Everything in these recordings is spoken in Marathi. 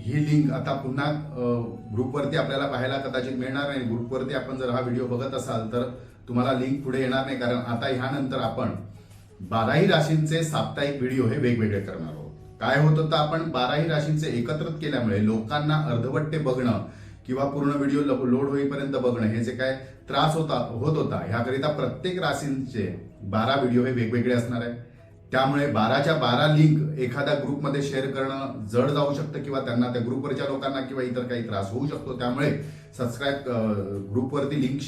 ही लिंक आता पुन्हा ग्रुपवरती आपल्याला पाहायला कदाचित मिळणार नाही. ग्रुपवरती आपण जर हा व्हिडिओ बघत असाल तर तुम्हाला लिंक पुढे येणार नाही. कारण आता ह्यानंतर आपण बाराही राशींचे साप्ताहिक व्हिडिओ हे वेगवेगळे करणार आहोत. काय होत होतं आपण? बाराही राशींचे एकत्रित केल्यामुळे लोकांना अर्धवट्टे बघणं किंवा पूर्ण व्हिडिओ लोड होईपर्यंत बघणं हे जे काय त्रास होता होत होता ह्याकरिता प्रत्येक राशींचे बारा व्हिडिओ हे वेगवेगळे असणार आहे त्यामुळे बाराच्या बारा लिंक एखाद्या ग्रुपमध्ये शेअर करणं जड जाऊ शकतं किंवा त्यांना त्या ग्रुपवरच्या लोकांना किंवा इतर काही त्रास होऊ शकतो. त्यामुळे सबस्क्राईब ग्रुपवरती लिंक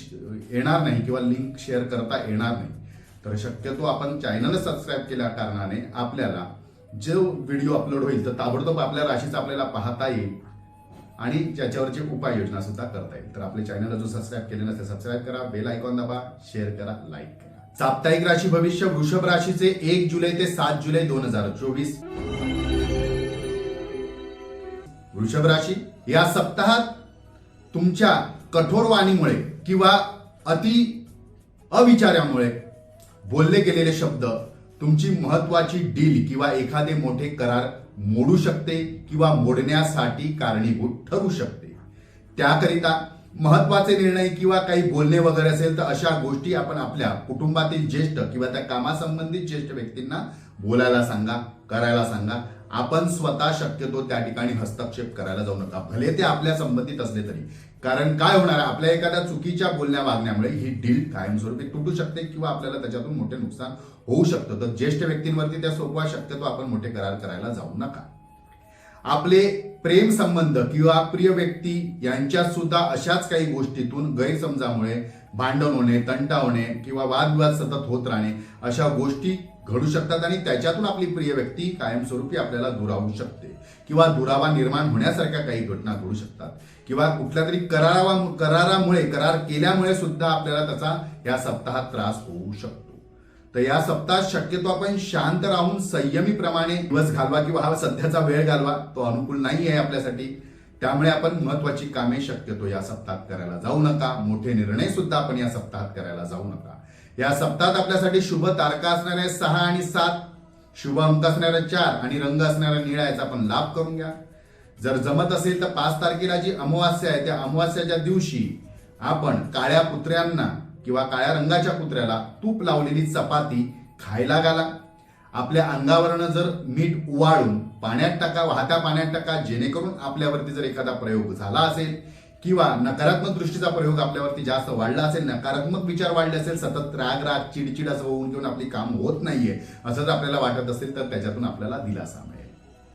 येणार नाही किंवा लिंक शेअर करता येणार नाही. तर शक्यतो आपण चॅनल सबस्क्राईब केल्या कारणाने आपल्याला जो व्हिडिओ अपलोड होईल तर ताबडतोब आपल्या राशीचा आपल्याला पाहता येईल आणि ज्याच्यावरची उपाययोजना सुद्धा करता येईल. तर आपले चॅनल जो सबस्क्राईब केले नसेल सबस्क्राईब करा बेल आयकॉन दाबा शेअर करा लाईक करा. साप्ताहिक राशी भविष्य वृषभ राशीचे एक जुलै ते सात जुलै दोन हजार चोवीस. वृषभ राशी या सप्ताहात तुमच्या कठोर वाणीमुळे किंवा अति अविचारामुळे बोलले गेलेले शब्द तुमची महत्वाची डील किंवा एखादे मोठे करार मोडू शकते किंवा मोडण्यासाठी कारणीभूत ठरू शकते. त्याकरिता महत्त्वाचे निर्णय किंवा काही बोलणे वगैरे असेल तर अशा गोष्टी आपण आपल्या कुटुंबातील ज्येष्ठ किंवा त्या कामासंबंधित ज्येष्ठ व्यक्तींना बोलायला सांगा करायला सांगा. आपण स्वतः शक्यतो त्या ठिकाणी हस्तक्षेप करायला जाऊ नका. भले ते आपल्या संबंधित असले तरी. कारण काय होणार आपल्या एखाद्या चुकीच्या बोलण्या वागण्यामुळे ही डील कायमस्वरूपी तुटू शकते किंवा आपल्याला त्याच्यातून मोठे नुकसान होऊ शकतं. तर ज्येष्ठ व्यक्तींवरती त्या सोपवा शक्यतो आपण मोठे करार करायला जाऊ नका. आपले प्रेम संबंध किंवा प्रिय व्यक्ती यांच्यात सुद्धा अशाच काही गोष्टीतून गैरसमजामुळे भांडण होणे तंटा होणे किंवा वादविवाद सतत होत राहणे अशा गोष्टी घडू शकतात आणि त्याच्यातून आपली प्रिय व्यक्ती कायमस्वरूपी आपल्याला दुरावू शकते किंवा दुरावा निर्माण होण्यासारख्या काही घटना घडू शकतात. किंवा कुठल्या तरी करारा करारामुळे करार केल्यामुळे सुद्धा आपल्याला त्याचा या सप्ताहात त्रास होऊ शकतो. तर या सप्ताहात शक्यतो आपण शांत राहून संयमीप्रमाणे दिवस घालवा किंवा हा सध्याचा वेळ घालवा तो अनुकूल नाही आहे आपल्यासाठी. त्यामुळे आपण महत्वाची कामे शक्यतो या सप्ताहात करायला जाऊ नका. मोठे निर्णय सुद्धा आपण या सप्ताहात करायला जाऊ नका. या सप्ताहात आपल्यासाठी शुभ तारका असणाऱ्या सहा आणि सात शुभ अंक असणारा चार आणि रंग असणाऱ्या निळा याचा आपण लाभ करून घ्या. जर जमत असेल तर पाच तारखेला जी अमावास्या आहे त्या अमावास्याच्या दिवशी आपण काळ्या कुत्र्यांना किंवा काळ्या रंगाच्या कुत्र्याला तूप लावलेली चपाती खायला घाला. आपल्या अंगावरनं जर मीठ उवाळून पाण्यात टाका वाहत्या पाण्यात टाका जेणेकरून आपल्यावरती जर एखादा प्रयोग झाला असेल किंवा नकारात्मक दृष्टीचा प्रयोग आपल्यावरती जास्त वाढला असेल नकारात्मक विचार वाढले असेल सतत राग राग चिडचिड असं होऊन घेऊन आपली काम होत नाहीये असं जर आपल्याला वाटत असेल तर त्याच्यातून आपल्याला दिलासा